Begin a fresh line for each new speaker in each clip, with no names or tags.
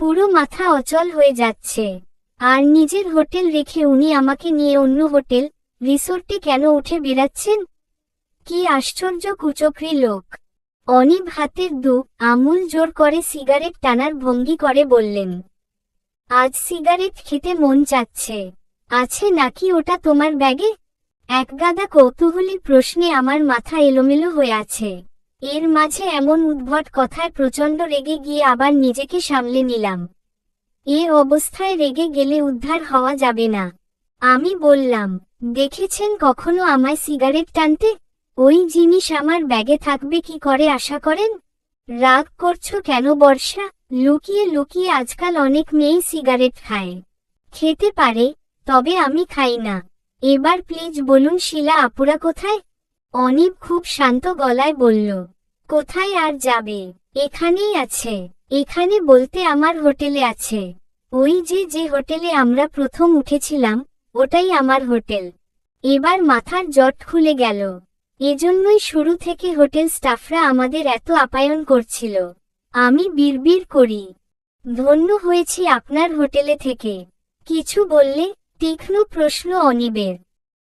পুরো মাথা অচল হয়ে যাচ্ছে। আর নিজের হোটেল রেখে উনি আমাকে নিয়ে অন্য হোটেল, রিসোর্টে কেন উঠে বেড়াচ্ছেন? কি আশ্চর্য কুচক্রি লোক। অনিব হাতের দু আমুল জোর করে সিগারেট টানার ভঙ্গি করে বললেন, আজ সিগারেট খেতে মন চাচ্ছে। আছে নাকি ওটা তোমার ব্যাগে? একগাদা কৌতূহলী প্রশ্নে আমার মাথা এলোমেলো হয়ে আছে। এর মাঝে এমন উদ্ভট কথায় প্রচণ্ড রেগে গিয়ে আবার নিজেকে সামলে নিলাম। এ অবস্থায় রেগে গেলে উদ্ধার হওয়া যাবে না। আমি বললাম, দেখেছেন কখনো আমায় সিগারেট টানতে? ওই জিনিস আমার ব্যাগে থাকবে কি করে, আশা করেন? রাগ করছ কেন বর্ষা? লুকিয়ে লুকিয়ে আজকাল অনেক মেয়েই সিগারেট খায়। খেতে পারে, তবে আমি খাই না। এবার প্লিজ বলুন শিলা আপুরা কোথায়? অনিব খুব শান্ত গলায় বলল, কোথায় আর যাবে? এখানেই আছে। এখানে বলতে আমার হোটেলে আছে। ওই যে যে হোটেলে আমরা প্রথম উঠেছিলাম, ওটাই আমার হোটেল। এবার মাথার জট খুলে গেল। এজন্যই শুরু থেকে হোটেল স্টাফরা আমাদের এত আপ্যায়ন করছিল। আমি বিড়বিড় করি। ধন্য হয়েছি আপনার হোটেলে থেকে। কিছু বললে তীক্ষ্ণ প্রশ্ন অনিবের।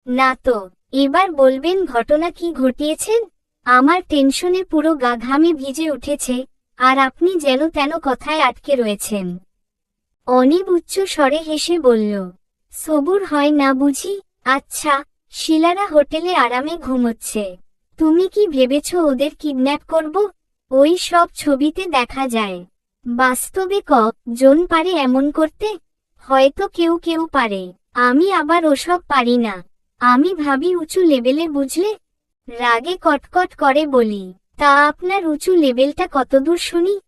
না তো এবার বলবেন ঘটনা কি ঘটিয়েছেন আমার টেনশনে পুরো গা ঘামে ভিজে উঠেছে, আর আপনি যেন তেন কথায় আটকে রয়েছেন। অনিব উচ্চ স্বরে হেসে বলল, সবুর হয় না বুঝি? আচ্ছা শিলারা হোটেলে আরামে ঘুমোচ্ছে। তুমি কি ভেবেছ ওদের কিডন্যাপ করব? ওই সব ছবিতে দেখা যায়। বাস্তবে ক, জন পারে এমন করতে? হয়তো কেউ কেউ পারে। আমি আবার ওসব পারি না। আমি ভাবি উঁচু লেভেলে বুঝলে? রাগে কটকট করে বলি, তা আপনার উঁচু লেভেলটা কতদূর শুনি?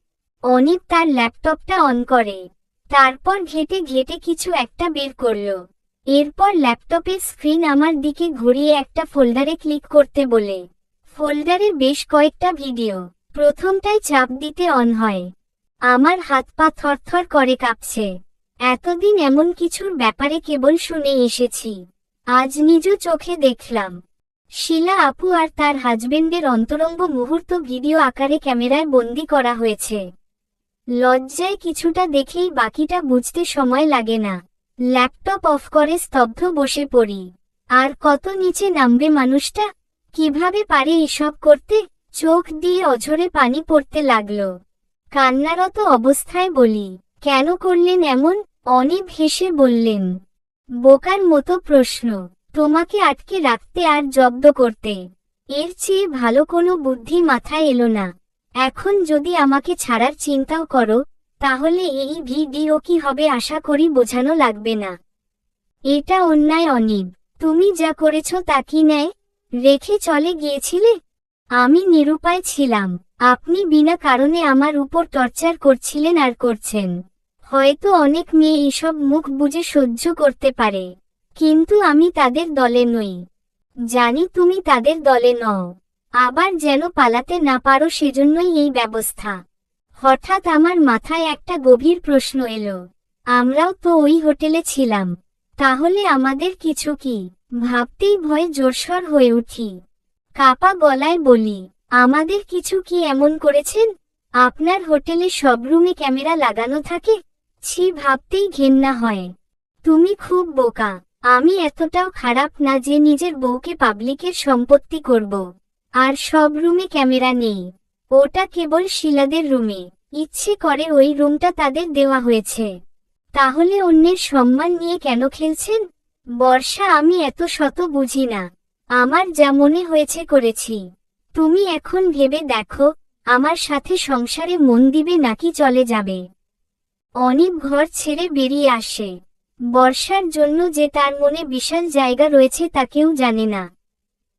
অনিপ তার ল্যাপটপটা অন করে। তারপর ঘেটে ঘেটে কিছু একটা বের করল। এরপর ল্যাপটপের স্ক্রিন আমার দিকে ঘুরিয়ে একটা ফোল্ডারে ক্লিক করতে বলে। ফোল্ডারে বেশ কয়েকটা ভিডিও। প্রথমটায় চাপ দিতে অন হয়। আমার হাত পা থরথর করে কাঁপছে। এতদিন এমন কিছুর ব্যাপারে কেবল শুনে এসেছি। আজ নিজ চোখে দেখলাম। শিলা আপু আর তার হাজবেন্ডের অন্তরঙ্গ মুহূর্ত ভিডিও আকারে ক্যামেরায় বন্দি করা হয়েছে। লজ্জায় কিছুটা দেখেই বাকিটা বুঝতে সময় লাগে না। ল্যাপটপ অফ করে স্তব্ধ বসে পড়ি। আর কত নিচে নামবে মানুষটা? কীভাবে পারে এসব করতে? চোখ দিয়ে অঝরে পানি পড়তে লাগল। কান্নারত অবস্থায় বলি, কেন করলেন এমন? অনিব হেসে বললেন বোকার মতো প্রশ্ন, তোমাকে আটকে রাখতে আর জব্দ করতে। এর চেয়ে ভালো কোনো বুদ্ধি মাথায় এলো না। এখন যদি আমাকে ছাড়ার চিন্তাও করো, তাহলে এই ভিডিও কি হবে আশা করি বোঝানো লাগবে না। এটা অন্যায় অনিব। তুমি যা করেছ তা কি নেয় রেখে চলে গিয়েছিলে? আমি নিরুপায় ছিলাম। আপনি বিনা কারণে আমার উপর টর্চার করছিলেন আর করছেন। হয়তো অনেক মেয়ে এসব মুখ বুঝে সহ্য করতে পারে। কিন্তু আমি তাদের দলে নই। জানি তুমি তাদের দলে নও। আবার যেন পালাতে না পারো সেজন্যই এই ব্যবস্থা। হঠাৎ আমার মাথায় একটা গভীর প্রশ্ন এলো। আমরাও তো ওই হোটেলে ছিলাম। তাহলে আমাদের কিছু কি? ভাবতেই ভয়ে জোরসর হয়ে উঠি। কাপা গলায় বলি, আমাদের কিছু কি এমন করেছেন? আপনার হোটেলে সব রুমে ক্যামেরা লাগানো থাকে? ছি ভাবতেই ঘেন্না হয়। তুমি খুব বোকা, আমি এতটাও খারাপ না যে নিজের বউকে পাবলিকের সম্পত্তি করব। আর সব রুমে ক্যামেরা নেই। ওটা কেবল শিলাদের রুমে। ইচ্ছে করে ওই রুমটা তাদের দেওয়া হয়েছে। তাহলে অন্যের সম্মান নিয়ে কেন খেলছেন? বর্ষা, আমি এত শত বুঝি না। আমার যা মনে হয়েছে করেছি। তুমি এখন ভেবে দেখো, আমার সাথে সংসারে মন দিবে নাকি চলে যাবে। অনিব ঘর ছেড়ে বেরিয়ে আসে। বর্ষার জন্য যে তার মনে বিশাল জায়গা রয়েছে তা কেউ জানে না।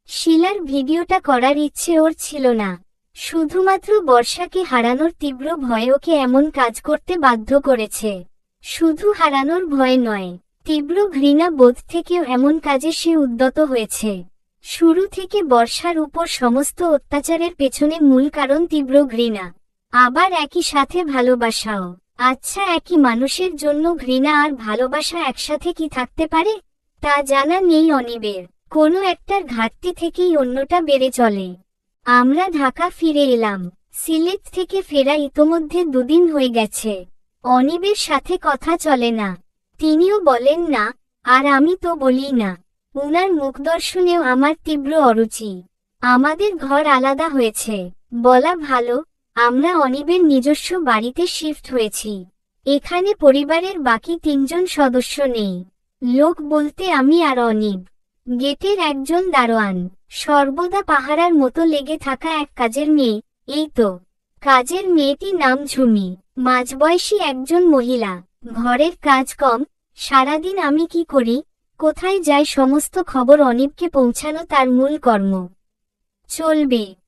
শিলার ভিডিওটা করার ইচ্ছে ওর ছিল না। শুধুমাত্র বর্ষাকে হারানোর তীব্র ভয় ওকে এমন কাজ করতে বাধ্য করেছে। শুধু হারানোর ভয় নয়, তীব্র ঘৃণা বোধ থেকেও এমন কাজে সে উদ্যত হয়েছে। শুরু থেকে বর্ষার উপর সমস্ত অত্যাচারের পেছনে মূল কারণ তীব্র ঘৃণা। আবার একই সাথে ভালোবাসাও। আচ্ছা একই মানুষের জন্য ঘৃণা আর ভালোবাসা একসাথে কি থাকতে পারে? তা জানা নেই অনিবের। কোনো একটার ঘাটতি থেকেই অন্যটা বেড়ে চলে। আমরা ঢাকা ফিরে এলাম। সিলেট থেকে ফেরা ইতোমধ্যে দুদিন হয়ে গেছে। অনিবের সাথে কথা চলে না। তিনিও বলেন, না, আর আমি তো বলি না। উনার মুখদর্শনেও আমার তীব্র অরুচি। আমাদের ঘর আলাদা হয়েছে। বলা ভালো আমরা অনিবের নিজস্ব বাড়িতে শিফট হয়েছি। এখানে পরিবারের বাকি তিনজন সদস্য নেই। লোক বলতে আমি আর অনিব। গেটের একজন দারোয়ান। সর্বদা পাহারার মতো লেগে থাকা এক কাজের মেয়ে। এই তো। কাজের মেয়েটি নাম ঝুমি। মাঝবয়সী একজন মহিলা। ঘরের কাজ কম। সারাদিন আমি কি করি? কোথায় যাই সমস্ত খবর অনিবকে পৌঁছানো তার মূল কর্ম। চলবে।